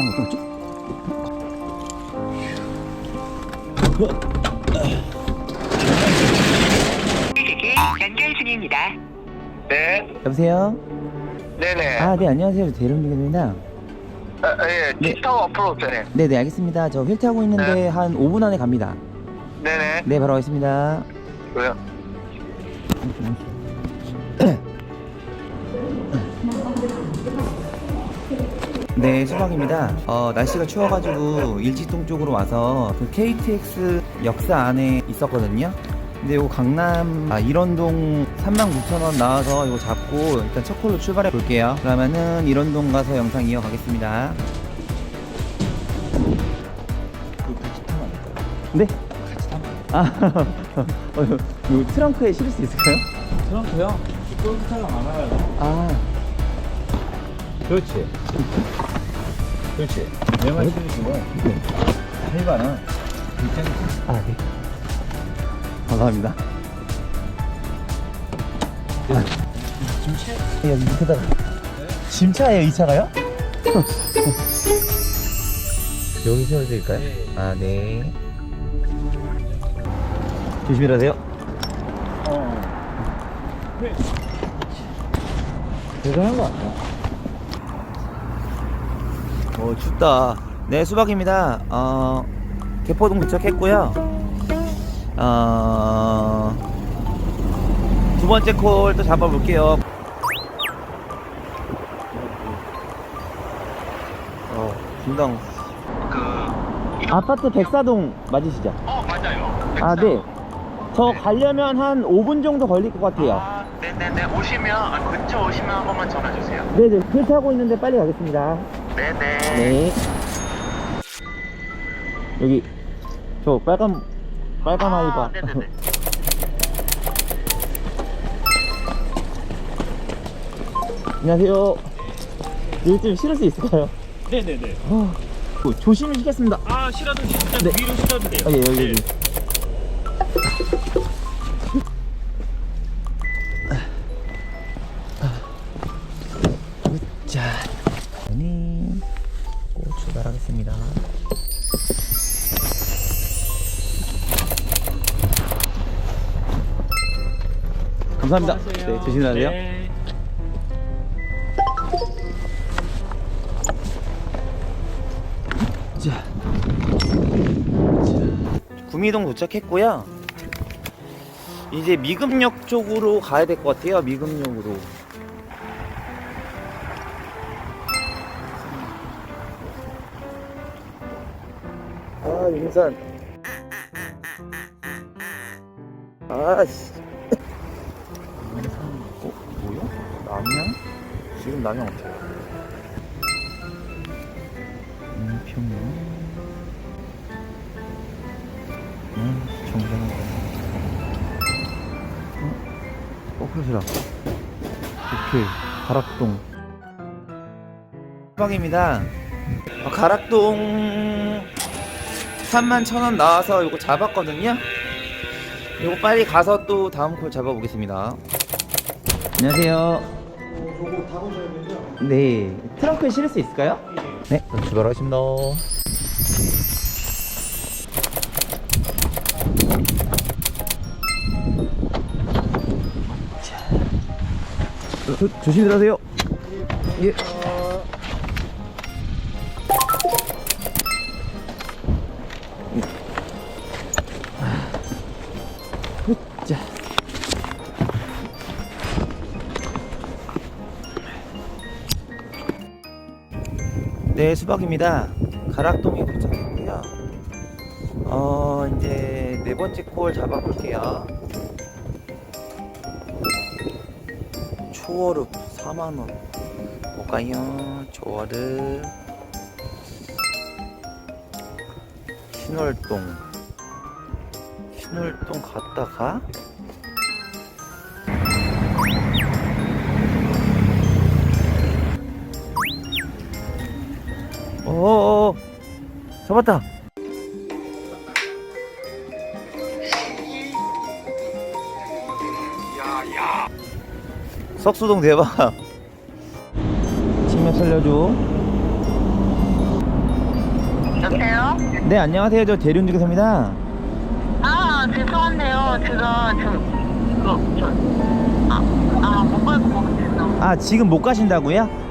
가방 어디 갔지? 기기 연결 중입니다. 네, 여보세요? 네네. 아, 네, 안녕하세요. 대름님입니다. 아, 예, 네. 티타워 어프로치네. 네, 네, 알겠습니다. 저 휠트하고 있는데 네. 한 5분 안에 갑니다. 네네. 네, 바로 가겠습니다. 왜요? 네, 수박입니다. 어, 날씨가 추워가지고 일지동 쪽으로 와서 그 KTX 역사 안에 있었거든요. 근데 요 강남 아, 일원동 39,000원 나와서 이거 잡고 일단 첫 콜로 출발해 볼게요. 그러면은 일원동 가서 영상 이어가겠습니다. 같이 타면 안 될까요? 네? 같이 타면 아, 어, 요 트렁크에 실을 수 있을까요? 트렁크요? 꼴부터가 많아요. 아, 그렇지. 그렇지. 내말 들으시고. 해봐는 일정이 아, 네. 감사합니다. 좀 채. 여기 밑에다가 짐차예요 이 차가요? 여기 세워드릴까요? 네. 아 네. 조심히 가세요. 어. 네. 대단한 거 같아. 오 춥다. 네 수박입니다. 어 개포동 도착했고요. 어 두 번째 콜 또 잡아볼게요. 어 분당 그, 아파트 백사동 맞으시죠? 어, 맞아요. 아 네. 저 가려면 한 5분 정도 걸릴 것 같아요. 아, 네네네. 오시면, 아, 근처 오시면 한 번만 전화 주세요. 네네, 휠 타고 있는데 빨리 가겠습니다. 네네. 네. 여기, 저 빨간, 빨간 아, 아이바. 네네네. 안녕하세요. 여기 좀 실을 수 있을까요? 네네네. 아, 어, 조심히 시겠습니다. 아, 싫어도 진짜 네. 위로 싫어도 돼요. 아, 예, 여기, 여기. 감사합니다. 네, 조심히 가세요. 네. 자. 구미동 도착했고요. 이제 미금역 쪽으로 가야 될 것 같아요. 미금역으로. 아, 윤산. 아씨. 어, 뭐야? 남양? 지금 남양 어때요? 은평. 음, 정상이 어? 어, 그러시라. 오케이. 가락동. 수박입니다. 어, 가락동 3만 천 원 나와서 이거 잡았거든요. 이거 빨리 가서 또 다음 콜 잡아보겠습니다. 안녕하세요. 네. 트렁크에 실을 수 있을까요? 네, 그럼 출발하겠습니다. 조, 조, 조심히 들어가세요. 예. 네, 수박입니다. 가락동에 도착했고요. 어, 이제 네 번째 콜 잡아볼게요. 초월읍 4만원. 볼까요? 초월읍. 신월동. 신월동 갔다가 어어어 잡았다 석수동 대박 치맥 살려줘 여보세요? 네, 안녕하세요. 저 대륜중에서입니다. 아, 죄송한데요. 제가 지금, 이거, 저, 아, 아, 모바일 먹었어. 아, 지금 못 가신다고요?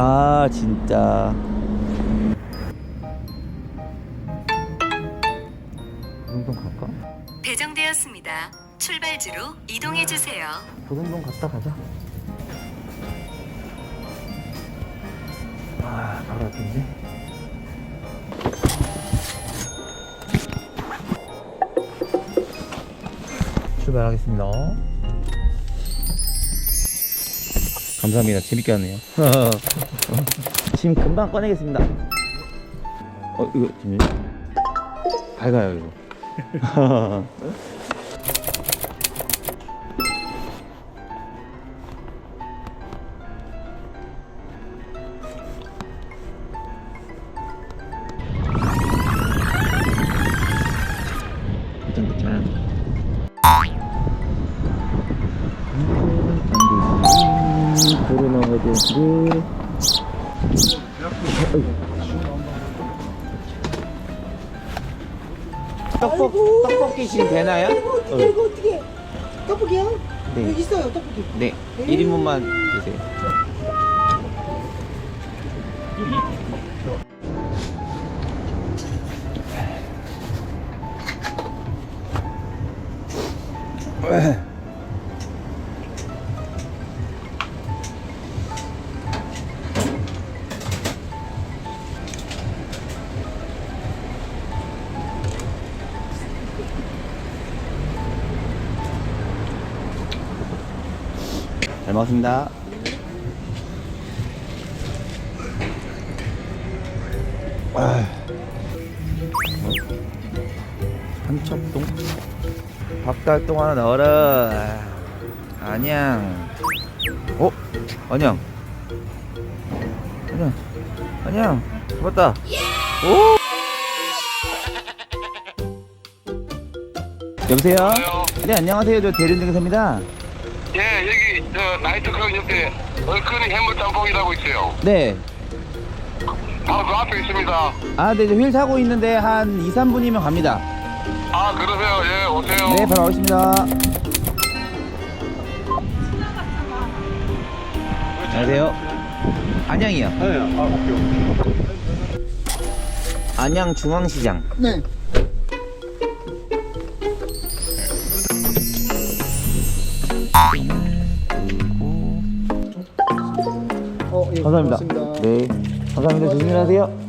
아, 진짜. 고성동 갈까? 배정되었습니다. 출발지로 이동해 주세요. 고성동 갔다 가자. 아, 바로 앞인데? 출발하겠습니다. 감사합니다. 재밌게 하네요. 짐 금방 꺼내겠습니다. 어, 이거 짐이 밝아요, 이거. 떡볶, 떡볶이 지금 되나요? 어떻게 이거 어떻게 떡볶이요? 네. 여기 있어요 떡볶이 네, 1인분만 주세요. 잘 먹었습니다. 아. 한첩동 박달동 하나 넣어라. 안양. 어? 안양. 안양. 안양. 잡았다. 오. 여보세요? 네 안녕하세요. 저 대륜등에서입니다. 예, 여기 저 나이트클럽 옆에 얼큰이 해물 짬뽕이라고 있어요. 네. 바로 그 앞에 있습니다. 아, 네, 휠 타고 있는데 한 2, 3분이면 갑니다. 아, 그러세요? 예, 오세요. 네, 바로 오겠습니다. 안녕하세요. 안양이요. 네, 아, 오케이, 오케이. 안양 중앙시장. 네 예, 감사합니다. 고맙습니다. 네, 감사합니다. 조심히 가세요.